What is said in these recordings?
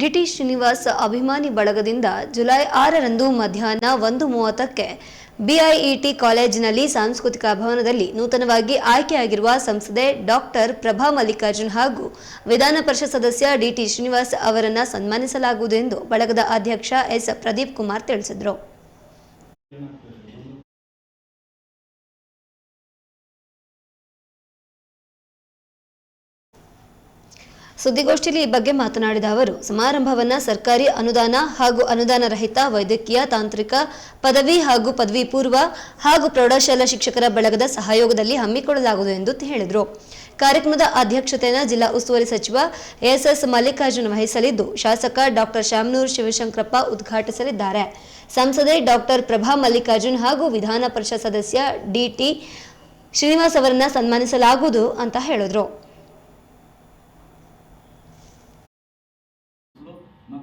Dt Srinivas ಅಭಿಮಾನಿ ಬಳಗದಿಂದ July ಆರರಂದು ಮಧ್ಯಾಹ್ನ ಒಂದು ಮೂವತ್ತಕ್ಕೆ ಬಿಐಇಟಿ ಕಾಲೇಜಿನಲ್ಲಿ ಸಾಂಸ್ಕೃತಿಕ ಭವನದಲ್ಲಿ ನೂತನವಾಗಿ ಆಯ್ಕೆಯಾಗಿರುವ ಸಂಸದೆ ಡಾಕ್ಟರ್ ಪ್ರಭಾ ಮಲ್ಲಿಕಾರ್ಜುನ್ ಹಾಗೂ ವಿಧಾನ ಪರಿಷತ್ ಸದಸ್ಯ ಡಿಟಿ ಶ್ರೀನಿವಾಸ್ ಅವರನ್ನು ಸನ್ಮಾನಿಸಲಾಗುವುದು ಎಂದು ಬಳಗದ ಅಧ್ಯಕ್ಷ ಎಸ್ ಪ್ರದೀಪ್ ಕುಮಾರ್ ತಿಳಿಸಿದರು. ಸುದ್ದಿಗೋಷ್ಠಿಯಲ್ಲಿ ಈ ಬಗ್ಗೆ ಮಾತನಾಡಿದ ಅವರು, ಸಮಾರಂಭವನ್ನ ಸರ್ಕಾರಿ ಅನುದಾನ ಹಾಗೂ ಅನುದಾನ ರಹಿತ ವೈದ್ಯಕೀಯ ತಾಂತ್ರಿಕ ಪದವಿ ಹಾಗೂ ಪದವಿ ಪೂರ್ವ ಹಾಗೂ ಪ್ರೌಢಶಾಲಾ ಶಿಕ್ಷಕರ ಬಳಗದ ಸಹಯೋಗದಲ್ಲಿ ಹಮ್ಮಿಕೊಳ್ಳಲಾಗುವುದು ಎಂದು ಹೇಳಿದರು. ಕಾರ್ಯಕ್ರಮದ ಅಧ್ಯಕ್ಷತೆಯನ್ನು ಜಿಲ್ಲಾ ಉಸ್ತುವಾರಿ ಸಚಿವ ಎಸ್ಎಸ್ ಮಲ್ಲಿಕಾರ್ಜುನ್ ವಹಿಸಲಿದ್ದು, ಶಾಸಕ ಡಾಕ್ಟರ್ ಶಾಮನೂರ್ ಶಿವಶಂಕರಪ್ಪ ಉದ್ಘಾಟಿಸಲಿದ್ದಾರೆ. ಸಂಸದೆ ಡಾಕ್ಟರ್ ಪ್ರಭಾ ಮಲ್ಲಿಕಾರ್ಜುನ್ ಹಾಗೂ ವಿಧಾನ ಪರಿಷತ್ ಸದಸ್ಯ ಡಿಟಿ ಶ್ರೀನಿವಾಸ್ ಅವರನ್ನ ಸನ್ಮಾನಿಸಲಾಗುವುದು ಅಂತ ಹೇಳಿದ್ರು.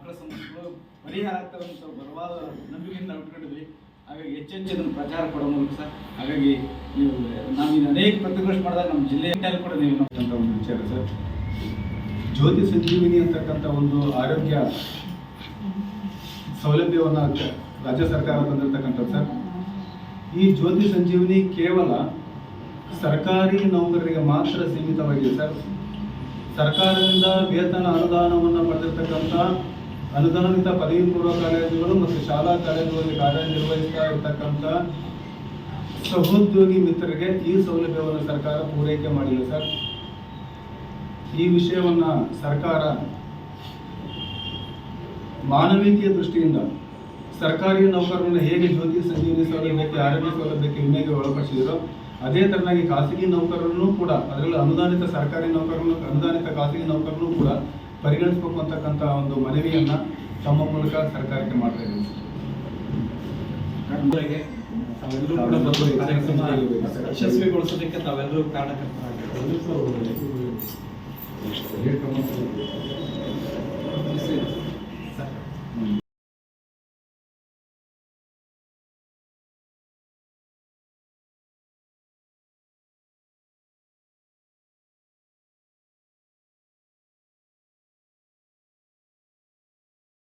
ಮಕ್ಕಳ ಸಮಸ್ಯೆಗಳು ಪರಿಹಾರ ಆಗ್ತವೆ ಅಂತ ಬಲವಾದ ನಂಬಿಕೆಯನ್ನು ನಾವು ಇಟ್ಕೊಂಡಿದ್ವಿ ಹಾಗಾಗಿ ಹೆಚ್ಚೆಚ್ಚು ಇದನ್ನು ಪ್ರಚಾರ ಕೊಡೋ ಮೂಲಕ ಸರ್. ಹಾಗಾಗಿ ನೀವು, ನಾವು ಇನ್ನು ಅನೇಕ ಪ್ರತಿಭಟನೆ ಮಾಡಿದಾಗ ನಮ್ಮ ಜಿಲ್ಲೆಯಲ್ಲಿ ಕೂಡ ನೀವು ಅಂತ ಒಂದು ವಿಚಾರ ಸರ್. ಜ್ಯೋತಿ ಸಂಜೀವಿನಿ ಅಂತಕ್ಕಂಥ ಒಂದು ಆರೋಗ್ಯ ಸೌಲಭ್ಯವನ್ನು ರಾಜ್ಯ ಸರ್ಕಾರ ತಂದಿರತಕ್ಕಂಥದ್ದು ಸರ್. ಈ ಜ್ಯೋತಿ ಸಂಜೀವಿನಿ ಕೇವಲ ಸರ್ಕಾರಿ ನೌಕರರಿಗೆ ಮಾತ್ರ ಸೀಮಿತವಾಗಿದೆ ಸರ್. ಸರ್ಕಾರದಿಂದ ವೇತನ ಅನುದಾನವನ್ನು ಪಡೆದಿರ್ತಕ್ಕಂಥ ಅನುದಾನಿತ ಪದವಿ ಪೂರ್ವ ಕಾಲೇಜುಗಳು ಮತ್ತು ಶಾಲಾ ಕಾಲೇಜುಗಳಲ್ಲಿ ಕಾರ್ಯನಿರ್ವಹಿಸ್ತಾ ಇರತಕ್ಕಂಥ ಸಹೋದ್ಯೋಗಿ ಮಿತ್ರರಿಗೆ ಈ ಸೌಲಭ್ಯವನ್ನು ಸರ್ಕಾರ ಪೂರೈಕೆ ಮಾಡಿಲ್ಲ ಸರ್. ಈ ವಿಷಯವನ್ನ ಸರ್ಕಾರ ಮಾನವೀಯತೆಯ ದೃಷ್ಟಿಯಿಂದ ಸರ್ಕಾರಿ ನೌಕರರನ್ನು ಹೇಗೆ ಜ್ಯೋತಿ ಸಂಜೀವಿನಿ ಸೌಲಭ್ಯಕ್ಕೆ, ಆರೋಗ್ಯ ಸೌಲಭ್ಯಕ್ಕೆ, ವಿಮೆಗೆ ಒಳಪಡಿಸಿದರೋ ಅದೇ ತರನಾಗಿ ಖಾಸಗಿ ನೌಕರರನ್ನು ಕೂಡ, ಅದರಲ್ಲಿ ಅನುದಾನಿತ ಸರ್ಕಾರಿ ನೌಕರರನ್ನು, ಅನುದಾನಿತ ಖಾಸಗಿ ನೌಕರರನ್ನು ಕೂಡ ಪರಿಗಣಿಸಬೇಕು ಅಂತಕ್ಕಂಥ ಒಂದು ಮನವಿಯನ್ನು ತಮ್ಮ ಮೂಲಕ ಸರ್ಕಾರಕ್ಕೆ ಮಾಡ್ತಾ ಇದ್ದೀವಿ. ಯಶಸ್ವಿಗೊಳಿಸೋದಕ್ಕೆ ತಾವೆಲ್ಲರೂ ಕಾರಣಕರ್ತರಾಗಿರ್ತಾರೆ